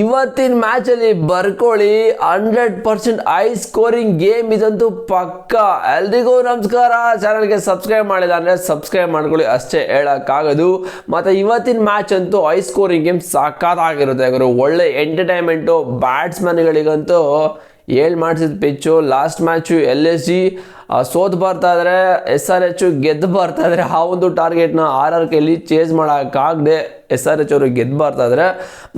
ಇವತ್ತಿನ ಮ್ಯಾಚಲ್ಲಿ ಬರ್ಕೊಳ್ಳಿ, hundred percent high scoring game ಇದಂತೂ ಪಕ್ಕ. ಎಲ್ರಿಗೂ ನಮಸ್ಕಾರ. ಚಾನಲ್ಗೆ ಸಬ್ಸ್ಕ್ರೈಬ್ ಮಾಡಿಲ್ಲ ಅಂದರೆ ಸಬ್ಸ್ಕ್ರೈಬ್ ಮಾಡ್ಕೊಳ್ಳಿ, ಅಷ್ಟೇ ಹೇಳೋಕ್ಕಾಗೋದು. ಮತ್ತು ಇವತ್ತಿನ ಮ್ಯಾಚ್ ಅಂತೂ ಐ ಸ್ಕೋರಿಂಗ್ ಗೇಮ್ ಸಖತ್ತಾಗಿರುತ್ತೆ ಗುರು ಒಳ್ಳೆ ಎಂಟರ್ಟೈನ್ಮೆಂಟು ಬ್ಯಾಟ್ಸ್ಮನ್ಗಳಿಗಂತೂ ಏಳು ಮಾಡಿಸಿದ pitch last match L S G ಸೋತು ಬರ್ತಾ ಇದ್ರೆ ಎಸ್ ಆರ್ ಎಚ್ ಗೆದ್ದು ಬರ್ತಾ ಇದ್ರೆ, ಆ ಒಂದು ಟಾರ್ಗೆಟ್ನ ಆರ್ ಆರ್ ಕೆಲಿ ಚೇಸ್ ಮಾಡೋಕ್ಕಾಗದೆ ಎಸ್ ಆರ್ ಎಚ್ ಅವರು ಗೆದ್ದು ಬರ್ತಾ ಇದ್ರೆ.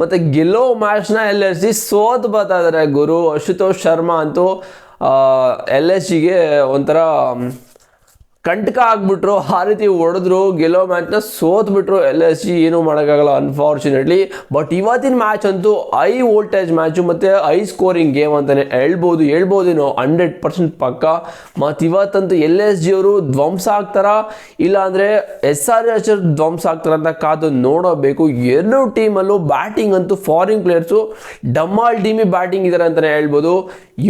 ಮತ್ತು ಗೆಲ್ಲೋ ಮ್ಯಾಚ್ನ ಎಲ್ ಎಸ್ ಜಿ ಸೋತು ಬರ್ತಾ ಇದ್ದಾರೆ ಗುರು ಅಶುತೋಷ್ ಶರ್ಮಾ ಅಂತೂ ಎಲ್ ಎಸ್ ಜಿಗೆ ಒಂಥರ ಕಂಟಕ ಆಗ್ಬಿಟ್ರು, ಆ ರೀತಿ ಹೊಡೆದ್ರು, ಗೆಲ್ಲೋ ಮ್ಯಾಚ್ನ ಸೋತ್ಬಿಟ್ರು ಎಲ್ ಎಸ್ ಜಿ ಏನೂ ಮಾಡೋಕ್ಕಾಗಲ್ಲ ಅನ್ಫಾರ್ಚುನೇಟ್ಲಿ ಬಟ್ ಇವತ್ತಿನ ಮ್ಯಾಚ್ ಅಂತೂ ಐ ವೋಲ್ಟೇಜ್ ಮ್ಯಾಚು ಮತ್ತು ಐ ಸ್ಕೋರಿಂಗ್ ಗೇಮ್ ಅಂತಲೇ ಹೇಳ್ಬೋದು, ಹೇಳ್ಬೋದೇನೋ ಹಂಡ್ರೆಡ್ ಪರ್ಸೆಂಟ್ ಪಕ್ಕ. ಮತ್ತು ಇವತ್ತಂತೂ ಎಲ್ ಎಸ್ ಜಿ ಅವರು ಧ್ವಂಸ ಆಗ್ತಾರ? ಇಲ್ಲಾಂದರೆ ಎಸ್ ಆರ್ ಎಚ್ ಧ್ವಂಸ ಆಗ್ತಾರ ಅಂತ ಕಾದು ನೋಡಬೇಕು. ಎರಡು ಟೀಮಲ್ಲೂ ಬ್ಯಾಟಿಂಗ್ ಅಂತೂ ಫಾರಿನ್ ಪ್ಲೇಯರ್ಸು ಡಮ್ಮಾಲ್ ಟೀಮಿ ಬ್ಯಾಟಿಂಗ್ ಇದ್ದಾರೆ ಅಂತಲೇ ಹೇಳ್ಬೋದು.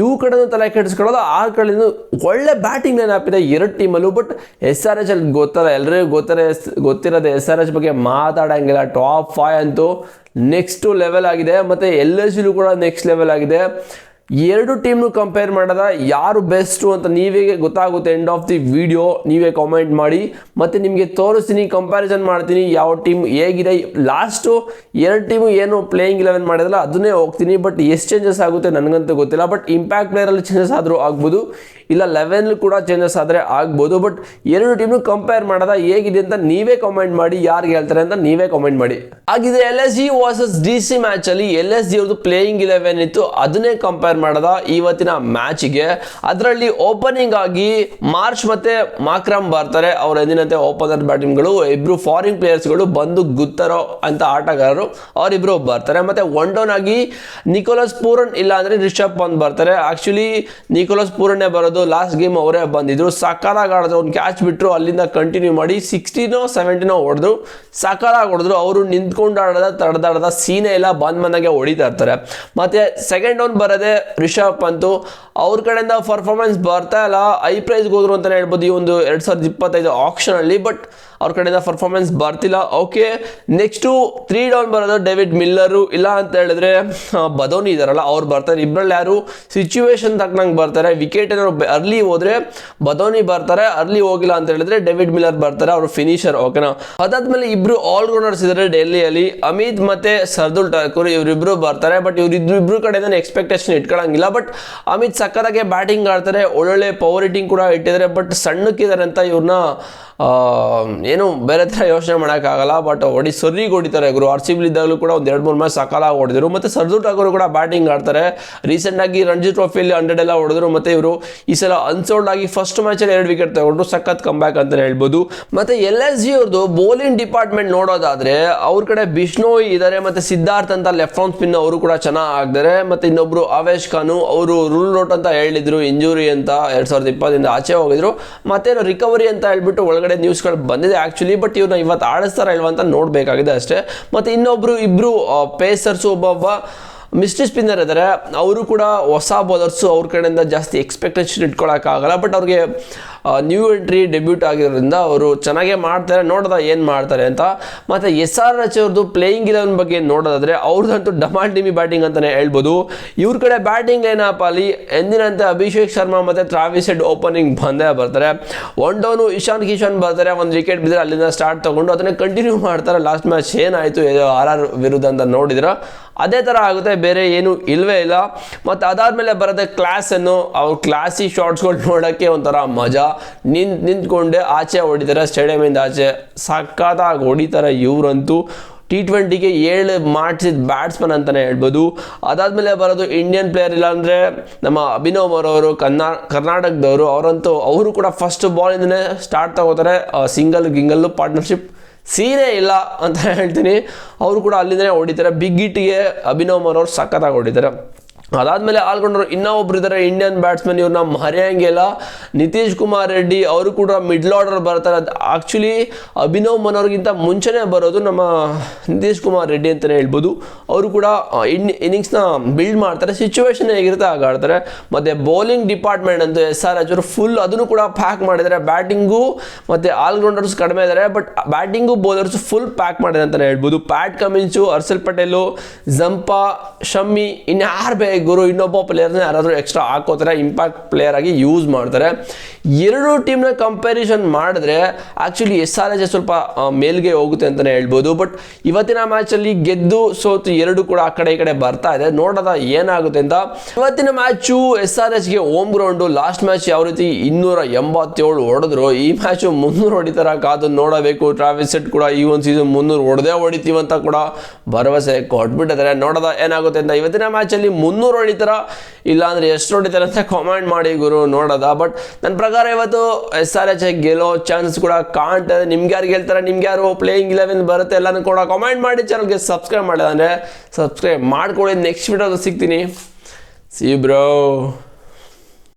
ಇವು ಕಡೆನೂ ತಲೆ ಕೆಡಿಸ್ಕೊಳ್ಳೋದು, ಆ ಕಡೆನೂ ಒಳ್ಳೆ ಬ್ಯಾಟಿಂಗ್ ಲೈನ್ ಇದೆ, ಎರಡು ಟೀಮಲ್ಲೂ ಬಟ್ ಎಸ್ ಆರ್ ಎಚ್ ಅಲ್ಲಿ ಗೊತ್ತಲ್ಲ ಎಲ್ಲರಿಗೂ ಗೊತ್ತಾರೆ, ಗೊತ್ತಿರೋದು ಎಸ್ ಆರ್ ಎಚ್ ಬಗ್ಗೆ ಮಾತಾಡೋಂಗಿಲ್ಲ. ಟಾಪ್ ಫೈವ್ ಅಂತೂ ನೆಕ್ಸ್ಟು ಲೆವೆಲ್ ಆಗಿದೆ. ಮತ್ತು ಎಲ್ ಎಸ್ ಕೂಡ ನೆಕ್ಸ್ಟ್ ಲೆವೆಲ್ ಆಗಿದೆ. ಎರಡು ಟೀಮ್ನು ಕಂಪೇರ್ ಮಾಡದ, ಯಾರು ಬೆಸ್ಟು ಅಂತ ನೀವೇ ಗೊತ್ತಾಗುತ್ತೆ ಎಂಡ್ ಆಫ್ ದಿ ವಿಡಿಯೋ ನೀವೇ ಕಾಮೆಂಟ್ ಮಾಡಿ. ಮತ್ತು ನಿಮಗೆ ತೋರಿಸ್ತೀನಿ ಕಂಪ್ಯಾರಿಸನ್ ಮಾಡ್ತೀನಿ, ಯಾವ ಟೀಮ್ ಹೇಗಿದೆ. ಲಾಸ್ಟು ಎರಡು ಟೀಮು ಏನು ಪ್ಲೇಯಿಂಗ್ ಇಲೆವೆನ್ ಮಾಡಿದ್ರಲ್ಲ, ಅದನ್ನೇ ಹೋಗ್ತೀನಿ. ಬಟ್ ಎಷ್ಟು ಚೇಂಜಸ್ ಆಗುತ್ತೆ ನನಗಂತೂ ಗೊತ್ತಿಲ್ಲ. ಬಟ್ ಇಂಪ್ಯಾಕ್ಟ್ ಪ್ಲೇಯರಲ್ಲಿ ಚೇಂಜಸ್ ಆದರೂ ಆಗ್ಬೋದು. ಇಲ್ಲ ಲೆವೆನ್ ಕೂಡ ಚೇಂಜಸ್ ಆದರೆ ಆಗ್ಬೋದು. ಬಟ್ ಎರಡು ಟೀಮ್ನು ಕಂಪೇರ್ ಮಾಡದ, ಹೇಗಿದೆ ಅಂತ ನೀವೇ ಕಾಮೆಂಟ್ ಮಾಡಿ, ಯಾರಿಗೆ ಹೇಳ್ತಾರೆ ಅಂತ ನೀವೇ ಕಾಮೆಂಟ್ ಮಾಡಿ. ಆಗಿದೆ L S G versus D C ಮ್ಯಾಚಲ್ಲಿ L S G ಅವ್ರದ್ದು ಪ್ಲೇಯಿಂಗ್ ಇಲೆವೆನ್ ಇತ್ತು, ಅದನ್ನೇ ಕಂಪೇರ್ ಮಾಡೋದ ಇವತ್ತಿನ ಮ್ಯಾಚಿಗೆ. ಅದರಲ್ಲಿ ಓಪನಿಂಗ್ ಆಗಿ ಮಾರ್ಚ್ ಮತ್ತೆ ಮಾಕ್ರಮ್ ಬರ್ತಾರೆ. ಅವ್ರ ಎಂದಿನಂತೆ ಓಪನರ್ ಬ್ಯಾಟಿಂಗ್ಗಳು ಇಬ್ರು ಫಾರಿನ್ ಪ್ಲೇಯರ್ಸ್ಗಳು ಬಂದು ಗುತ್ತರೋ ಅಂತ ಆಟಗಾರರು ಅವರಿಬ್ರು ಬರ್ತಾರೆ. ಮತ್ತೆ ಒನ್ ಡೌನ್ ಆಗಿ ನಿಕೋಲಸ್ ಪೂರನ್ ಇಲ್ಲ ಅಂದ್ರೆ ರಿಷಬ್ ಪಂತ್ ಬರ್ತಾರೆ. ಆಕ್ಚುಲಿ ನಿಕೋಲಸ್ ಪೂರನ್ನೇ ಬರೋದು ಲಾಸ್ಟ್ ಗೇಮ್ ಅವರೇ ಬಂದಿದ್ರು. ಸಕಾಲಾಗಿ ಆಡಿದ್ರು ಒಂದು ಕ್ಯಾಚ್ ಬಿಟ್ಟರು ಅಲ್ಲಿಂದ ಕಂಟಿನ್ಯೂ ಮಾಡಿ ಸಿಕ್ಸ್ಟೀನೋ ಸೆವೆಂಟಿನೋ ಹೊಡೆದ್ರು ಸಕಾಲಾಗಿ ಹೊಡೆದ್ರು. ಅವರು ನಿಂತ್ಕೊಂಡು ಆಡದ, ತಡದಾಡದ ಸೀನೆ ಎಲ್ಲ ಬಂದ್ ಮನೆಗೆ ಹೊಡಿತಾ ಇರ್ತಾರೆ. ಮತ್ತೆ ಸೆಕೆಂಡ್ ಡೌನ್ ಬರೋದೇ ರಿಷಬ್ ಪಂತು, ಅವ್ರ ಕಡೆಯಿಂದ ಪರ್ಫಾರ್ಮೆನ್ಸ್ ಬರ್ತಾ ಇಲ್ಲ. ಐ ಪ್ರೈಸ್ಗೆ ಹೋದ್ರು ಅಂತಲೇ ಹೇಳ್ಬೋದು ಈ ಒಂದು ಎರಡು ಸಾವಿರದ ಇಪ್ಪತ್ತೈದು ಆಪ್ಷನಲ್ಲಿ ಬಟ್ ಅವ್ರ ಕಡೆಯಿಂದ ಪರ್ಫಾರ್ಮೆನ್ಸ್ ಬರ್ತಿಲ್ಲ. ಓಕೆ ನೆಕ್ಸ್ಟು ತ್ರೀ ಡೌನ್ ಬರೋದು ಡೇವಿಡ್ ಮಿಲ್ಲರು ಇಲ್ಲ ಅಂತ ಹೇಳಿದ್ರೆ ಬದೋನಿ ಇದಾರಲ್ಲ, ಅವ್ರು ಬರ್ತಾರೆ. ಇಬ್ಬರಲ್ಲಿ ಯಾರು? ಸಿಚುವೇಶನ್ ತಕ್ಕನಂಗೆ ಬರ್ತಾರೆ. ವಿಕೆಟ್ ಏನಾದ್ರು ಅರ್ಲಿ ಹೋದ್ರೆ ಬದೋನಿ ಬರ್ತಾರೆ. ಅರ್ಲಿ ಹೋಗಿಲ್ಲ ಅಂತ ಹೇಳಿದ್ರೆ ಡೇವಿಡ್ ಮಿಲ್ಲರ್ ಬರ್ತಾರೆ, ಅವರು ಫಿನಿಷರ್ ಓಕೆನಾ ಅದಾದ್ಮೇಲೆ ಇಬ್ರು ಆಲ್ರೌಂಡರ್ಸ್ ಇದ್ದಾರೆ ಡೆಲ್ಲಿಯಲ್ಲಿ ಅಮಿತ್ ಮತ್ತೆ ಸರ್ದುಲ್ ಠಾಕೂರ್, ಇವರಿಬ್ರು ಬರ್ತಾರೆ ಬಟ್ ಇವ್ರಿಬ್ರು ಕಡೆಯಿಂದ ಎಕ್ಸ್ಪೆಕ್ಟೇಷನ್ ಇಟ್ಕೊಳಂಗಿಲ್ಲ ಬಟ್ ಅಮಿತ್ ಸಕ್ಕತ್ತಾಗೆ ಬ್ಯಾಟಿಂಗ್ ಆಡ್ತಾರೆ, ಒಳ್ಳೊಳ್ಳೆ ಪವರ್ ಹಿಟ್ಟಿಂಗ್ ಕೂಡ ಇಟ್ಟಿದ್ದಾರೆ. ಬಟ್ ಸಣ್ಣಕ್ಕಿದ್ದಾರೆ ಅಂತ ಇವ್ರನ್ನ ಏನು ಬೇರೆ ಥರ ಯೋಚನೆ ಮಾಡೋಕ್ಕಾಗಲ್ಲ. ಬಟ್ ಹೊಡಿ ಸರಿಗೆ ಹೊಡಿತಾರೆ ಗುರು. ಆರ್ ಸಿ ಇದ್ದಾಗಲೂ ಕೂಡ ಒಂದು ಎರಡು, ಮೂರು ಮ್ಯಾಚ್ ಸಕಾಲಾಗಿ ಹೊಡೆದರು ಮತ್ತು ಸರ್ಜು ಠಾಕೂರ್ ಕೂಡ ಬ್ಯಾಟಿಂಗ್ ಆಡ್ತಾರೆ. ರೀಸೆಂಟಾಗಿ ರಣಜಿ ಟ್ರೋಫಿಯಲ್ಲಿ ಹಂಡ್ರೆಡ್ ಎಲ್ಲ ಹೊಡೆದ್ರು. ಮತ್ತು ಇವರು ಈ ಸಲ ಅನ್ಸೋಲ್ಡ್ ಆಗಿ ಫಸ್ಟ್ ಮ್ಯಾಚಲ್ಲಿ ಎರಡು ವಿಕೆಟ್ ತಗೊಂಡ್ರು. ಸಖತ್ ಕಂಬ್ಯಾಕ್ ಅಂತಲೇ ಹೇಳ್ಬೋದು. ಮತ್ತು ಎಲ್ ಎಸ್ ಜಿ ಅವ್ರದ್ದು ಬೌಲಿಂಗ್ ಡಿಪಾರ್ಟ್ಮೆಂಟ್ ನೋಡೋದಾದ್ರೆ, ಅವ್ರ ಕಡೆ ಬಿಷ್ಣೋಯ್ ಇದ್ದಾರೆ ಮತ್ತು ಸಿದ್ಧಾರ್ಥ್ ಅಂತ ಲೆಫ್ಟ್ ಆನ್ ಸ್ಪಿನ್ ಅವರು ಕೂಡ ಚೆನ್ನಾಗಿ ಆಗ್ತಾರೆ ಮತ್ತು ಇನ್ನೊಬ್ರು ಆವೇಶ್ ಖಾನು ಅವರು ರೂಲ್ ಔಟ್ ಅಂತ ಹೇಳಿದ್ರು ಇಂಜುರಿ ಅಂತ ಎರಡು ಸಾವಿರದ ಇಪ್ಪತ್ತರಿಂದ ಆಚೆ ಹೋಗಿದ್ರು. ಮತ್ತೇನು ರಿಕವರಿ ಅಂತ ಹೇಳ್ಬಿಟ್ಟು ಒಳಗಡೆ ನ್ಯೂಸ್ಗಳು ಬಂದಿದೆ ಆ್ಯಕ್ಚುಲಿ ಬಟ್ ಇವ್ರನ್ನ ಇವತ್ತು ಆಡಿಸ್ತಾರ ಇಲ್ವಾ ಅಂತ ನೋಡಬೇಕಾಗಿದೆ ಅಷ್ಟೇ. ಮತ್ತು ಇನ್ನೊಬ್ಬರು ಇಬ್ಬರು ಪೇಸರ್ಸು ಒಬ್ಬೊಬ್ಬ ಮಿಸ್ಟ್ರಿ ಸ್ಪಿನ್ನರ್ ಇದ್ದಾರೆ ಅವರು ಕೂಡ ಹೊಸ ಬೌಲರ್ಸು ಅವ್ರ ಕಡೆಯಿಂದ ಜಾಸ್ತಿ ಎಕ್ಸ್ಪೆಕ್ಟೇಷನ್ ಇಟ್ಕೊಳಕ್ಕಾಗಲ್ಲ ಬಟ್ ಅವ್ರಿಗೆ ನ್ಯೂ ಎಂಟ್ರಿ ಡೆಬ್ಯೂಟ್ ಆಗಿರೋದ್ರಿಂದ ಅವರು ಚೆನ್ನಾಗೇ ಮಾಡ್ತಾರೆ ನೋಡೋದ ಏನು ಮಾಡ್ತಾರೆ ಅಂತ. ಮತ್ತು ಎಸ್ ಆರ್ ಎಚ್ ಅವ್ರದ್ದು ಪ್ಲೇಯಿಂಗ್ ಇಲೆವೆನ್ ಬಗ್ಗೆ ನೋಡೋದಾದ್ರೆ ಅವ್ರದ್ದಂತೂ ಡಮಾಲ್ ಟಿಮಿ ಬ್ಯಾಟಿಂಗ್ ಅಂತಲೇ ಹೇಳ್ಬೋದು. ಇವ್ರ ಕಡೆ ಬ್ಯಾಟಿಂಗ್ ಏನಪ್ಪ ಅಲ್ಲಿ ಎಂದಿನಂತೆ ಅಭಿಷೇಕ್ ಶರ್ಮಾ ಮತ್ತು ಟ್ರಾವಿಸ್ ಹೆಡ್ ಓಪನಿಂಗ್ ಬಂದೇ ಬರ್ತಾರೆ. ಒನ್ ಡೌನು ಇಶಾನ್ ಕಿಶನ್ ಬರ್ತಾರೆ, ಒಂದು ವಿಕೆಟ್ ಬಿದ್ದರೆ ಅಲ್ಲಿಂದ ಸ್ಟಾರ್ಟ್ ತಗೊಂಡು ಅದನ್ನೇ ಕಂಟಿನ್ಯೂ ಮಾಡ್ತಾರೆ. ಲಾಸ್ಟ್ ಮ್ಯಾಚ್ ಏನಾಯಿತು ಆರ್ ಆರ್ ವಿರುದ್ಧ ಅಂತ ನೋಡಿದ್ರೆ. ಅದೇ ಥರ ಆಗುತ್ತೆ, ಬೇರೆ ಏನು ಇಲ್ಲವೇ ಇಲ್ಲ. ಮತ್ತು ಅದಾದಮೇಲೆ ಬರೋದೇ ಕ್ಲಾಸನ್ನು ಅವ್ರ ಕ್ಲಾಸಿ ಶಾರ್ಟ್ಸ್ಗಳು ನೋಡೋಕ್ಕೆ ಒಂಥರ ಮಜಾ. ನಿಂತ್ ನಿಂತ್ಕೊಂಡೆ ಆಚೆ ಹೊಡಿತಾರೆ ಸ್ಟೇಡಿಯಮಿಂದ ಆಚೆ. ಸಖತ್ತಾಗಿ ಹೊಡಿತಾರೆ ಇವರಂತೂ. ಟಿ ಟ್ವೆಂಟಿಗೆ ಏಳು ಮಾಡಿಸಿದ ಬ್ಯಾಟ್ಸ್ಮನ್ ಅಂತಲೇ ಹೇಳ್ಬೋದು. ಅದಾದಮೇಲೆ ಬರೋದು ಇಂಡಿಯನ್ ಪ್ಲೇಯರ್ ಇಲ್ಲಾಂದರೆ ನಮ್ಮ ಅಭಿನವ್ ಅವರವರು, ಕರ್ನಾ, ಕರ್ನಾಟಕದವರು, ಅವರಂತೂ ಅವರು ಕೂಡ ಫಸ್ಟ್ ಬಾಲಿಂದನೇ ಸ್ಟಾರ್ಟ್ ತಗೋತಾರೆ. ಸಿಂಗಲ್ ಗಿಂಗಲ್ಲು ಪಾರ್ಟ್ನರ್ಶಿಪ್ ಸೀನೇ ಇಲ್ಲ ಅಂತ ಹೇಳ್ತೀನಿ. ಅವರು ಕೂಡ ಅಲ್ಲಿಂದನೇ ಹೊಡಿತಾರೆ. ಬಿಗ್ ಇಟ್ಗೆ ಅಭಿನವ್ ಅವರು ಸಖತ್ತಾಗಿ ಹೊಡಿತಾರೆ. ಅದಾದ್ಮೇಲೆ ಆಲ್ರೌಂಡರ್ ಇನ್ನೂ ಒಬ್ರು ಇದ್ದಾರೆ ಇಂಡಿಯನ್ ಬ್ಯಾಟ್ಸ್ಮನ್ ಇವ್ರನ್ನ ಮರೆಯಂಗಿಲ್ಲ ನಿತೀಶ್ ಕುಮಾರ್ ರೆಡ್ಡಿ ಅವರು ಕೂಡ ಮಿಡ್ಲ್ ಆರ್ಡರ್ ಬರ್ತಾರೆ. ಆ್ಯಕ್ಚುಲಿ ಅಭಿನವ್ ಮನೋರ್ಗಿಂತ ಮುಂಚೆನೇ ಬರೋದು ನಮ್ಮ ನಿತೀಶ್ ಕುಮಾರ್ ರೆಡ್ಡಿ ಅಂತಲೇ ಹೇಳ್ಬೋದು. ಅವರು ಕೂಡ ಇನ್ ಇನ್ನಿಂಗ್ಸ್ನ ಬಿಲ್ಡ್ ಮಾಡ್ತಾರೆ ಸಿಚುವೇಶನ್ ಹೇಗಿರುತ್ತೆ ಹಾಗೆ ಆಡ್ತಾರೆ. ಮತ್ತು ಬೌಲಿಂಗ್ ಡಿಪಾರ್ಟ್ಮೆಂಟ್ ಅಂತ ಎಸ್ ಆರ್ ಎಚ್ ಅವರು ಫುಲ್ ಅದನ್ನು ಕೂಡ ಪ್ಯಾಕ್ ಮಾಡಿದ್ದಾರೆ. ಬ್ಯಾಟಿಂಗು ಮತ್ತು ಆಲ್ರೌಂಡರ್ಸ್ ಕಡಿಮೆ ಇದ್ದಾರೆ but batting bowlers full pack ಮಾಡಿದೆ ಅಂತಲೇ ಹೇಳ್ಬೋದು. Pat Cummins Harshal Patel Zampa Shami ಇನ್ಯಾರು ಬೇಕು ಗುರು, ಇನ್ನೊಬ್ಬ ಪ್ಲೇಯರ್ನ ಯಾರಾದರೂ ಎಕ್ಸ್ಟ್ರಾ ಹಾಕೋತಾರೆ ಇಂಪ್ಯಾಕ್ಟ್ ಪ್ಲೇಯರ್ ಆಗಿ ಯೂಸ್ ಮಾಡ್ತಾರೆ. ಎರಡು ಟೀಮ್ನ ಕಂಪ್ಯಾರಿಸನ್ ಮಾಡಿದ್ರೆ ಆ್ಯಕ್ಚುಲಿ ಎಸ್ ಆರ್ ಎಸ್ ಸ್ವಲ್ಪ ಮೇಲ್ಗೆ ಹೋಗುತ್ತೆ ಅಂತಲೇ ಹೇಳ್ಬೋದು. ಬಟ್ ಇವತ್ತಿನ ಮ್ಯಾಚಲ್ಲಿ ಗೆದ್ದು ಸೋತು ಎರಡು ಕೂಡ ಆ ಕಡೆ ಈ ಕಡೆ ಬರ್ತಾ ಇದೆ. ನೋಡೋದ ಏನಾಗುತ್ತೆ ಅಂತ. ಇವತ್ತಿನ ಮ್ಯಾಚು ಎಸ್ ಆರ್ ಎಚ್ಗೆ ಹೋಮ್ ಗ್ರೌಂಡು ಲಾಸ್ಟ್ ಮ್ಯಾಚ್ ಯಾವ ರೀತಿ ಇನ್ನೂರ ಎಂಬತ್ತೇಳು ಹೊಡೆದ್ರು. ಈ ಮ್ಯಾಚು ಮುನ್ನೂರು ಹೊಡಿತಾರ ಕಾದು ನೋಡಬೇಕು. ಟ್ರಾವೆಲ್ ಸೆಟ್ ಕೂಡ ಈ ಒಂದು ಸೀಸನ್ ಮುನ್ನೂರು ಹೊಡೆದೇ ಹೊಡಿತೀವಂತ ಕೂಡ ಭರವಸೆ ಕೊಟ್ಬಿಟ್ಟಿದ್ದಾರೆ. ನೋಡೋದ ಏನಾಗುತ್ತೆ ಅಂತ. ಇವತ್ತಿನ ಮ್ಯಾಚಲ್ಲಿ ಮುನ್ನೂರು ಹೊಡಿತಾರ? ಇಲ್ಲಾಂದ್ರೆ ಎಷ್ಟು ಹೊಡಿತಾರೆ ಅಂತ ಕಮೆಂಟ್ ಮಾಡಿ ಗುರು, ನೋಡೋದ? ಬಟ್ ನನ್ನ ಪ್ರಕಾರ ಇವತ್ತು ಎಸ್ ಆರ್ ಎಚ್ ಗೆಲ್ಲೋ ಚಾನ್ಸ್ ಕೂಡ ಕಾಣ್ತದೆ ನಿಮ್ಗೆ ಯಾರು ಗೆಲ್ತಾರೆ, ನಿಮ್ಗೆ ಯಾರು ಪ್ಲೇಯಿಂಗ್ ಇಲೆವೆನ್ ಬರುತ್ತೆ ಎಲ್ಲನೂ ಕೂಡ ಕಮೆಂಟ್ ಮಾಡಿ ಚಾನಲ್ಗೆ ಸಬ್ಸ್ಕ್ರೈಬ್ ಮಾಡಿದ್ರೆ ಸಬ್ಸ್ಕ್ರೈಬ್ ಮಾಡ್ಕೊಳ್ಳಿ. ನೆಕ್ಸ್ಟ್ ವಿಡಿಯೋದಲ್ಲಿ ಸಿಗ್ತೀನಿ. ಸಿ ಬ್ರೋ